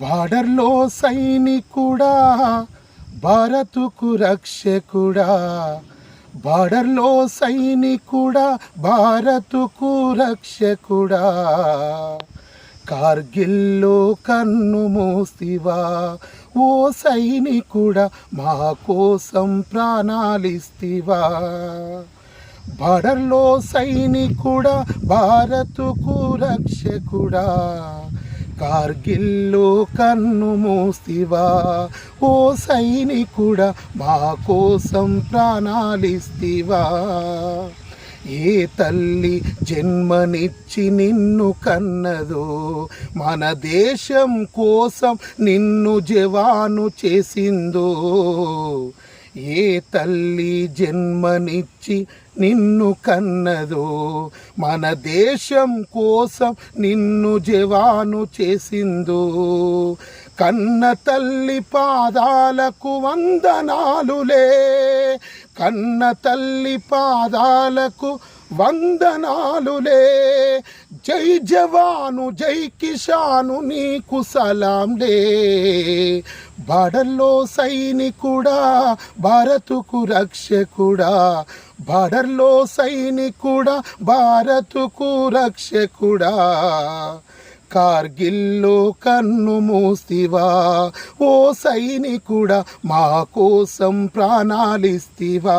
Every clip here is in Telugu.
బార్డర్లో సైనికుడా భారతుకు రక్షకుడా. బార్డర్లో సైనికుడా భారతుకు రక్షకుడా. కార్గిల్లో కన్ను మూసివా ఓ సైనికుడా మా కోసం ప్రాణాలిస్తివా. బార్డర్లో సైనికుడా భారతుకు రక్షకుడా. కార్గిల్లో కన్ను మూస్తివా ఓ సైనికుడా మా కోసం ప్రాణాలిస్తివా? ఏ తల్లి జన్మనిచ్చి నిన్ను కన్నదో? మన దేశం కోసం నిన్ను జవాను చేసిందో? ఏ తల్లి జన్మనిచ్చి నిన్ను కన్నదో? మన దేశం కోసం నిన్ను జవాను చేసిందో? కన్న తల్లి పాదాలకు వందనాలులే కన్న తల్లి పాదాలకు వందనాలులే జై జవాను జై కిషాను నీకు సలాంలే బార్డర్లో సైనికుడా భారతుకు రక్షకుడా. బార్డర్లో సైనికుడా భారతుకు రక్షకుడా. కార్గిల్లో కన్ను మూస్తివా ఓ సైనికుడా మా కోసం ప్రాణాలిస్తివా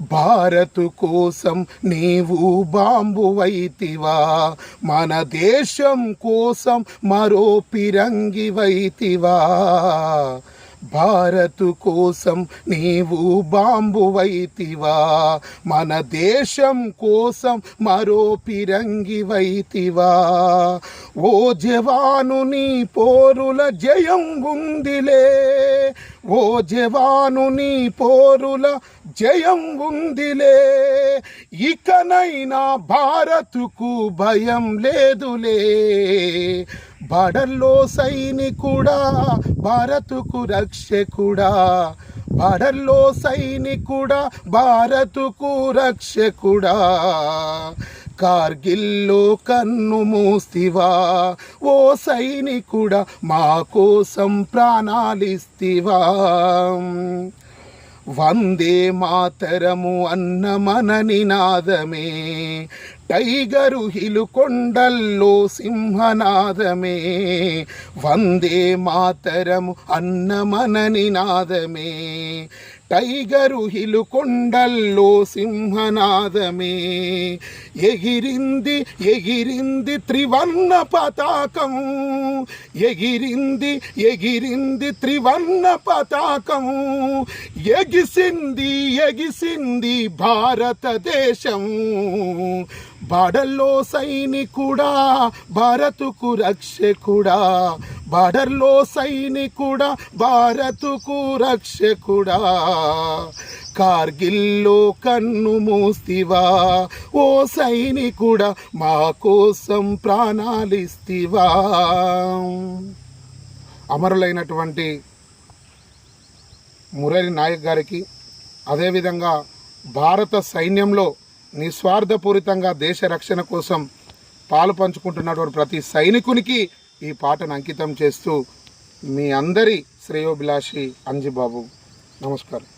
భారతు కోసం నీవు బాంబు వైతివా మన దేశం కోసం మరో పిరంగి వైతివా. భారతు కోసం నీవు బాంబు వైతివా మన దేశం కోసం మరో పిరంగి వైతివా. ఓ జవాను నీ పోరుల జయం ఉందిలే. ఓ జవాను నీ పోరుల జయం ఉందిలే ఇకనైనా భారతుకు భయం లేదులే. బార్డర్లో సైనికుడా భారతుకు రక్షకుడా. బార్డర్లో సైనికుడా భారతుకు రక్షకుడా. కార్గిల్లో కన్ను మూస్తివా ఓ సైనికుడా మా కోసం ప్రాణాలిస్తివా. వందే మాతరము అన్న మన నినాదమే టైగరు హిలుకొండల్లో సింహనాదమే. వందే మాతరము అన్న మన నినాదమే టైగరు హిలుకొండల్లో సింహనాదమే. ఎగిరింది ఎగిరింది త్రివర్ణ పతాకం ఎగిరింది ఎగిరింది త్రివర్ణ పతాకం ఎగిసింది ఎగిసింది భారతదేశం బార్డర్లో సైనికుడా భారతుకు రక్షకుడా. బార్డర్లో సైనికుడా భారతుకు రక్షకుడా. కార్గిల్లో కన్ను మూస్తివా ఓ సైనికుడా మా కోసం ప్రాణాలిస్తివా అమరులైనటువంటి మురళి నాయక్ గారికి అదేవిధంగా భారత సైన్యంలో నిస్వార్థపూరితంగా దేశ రక్షణ కోసం పాలు పంచుకుంటున్నటువంటి ప్రతి సైనికునికి ఈ పాటను అంకితం చేస్తూ మీ అందరి శ్రేయోభిలాషి అంజిబాబు. నమస్కారం.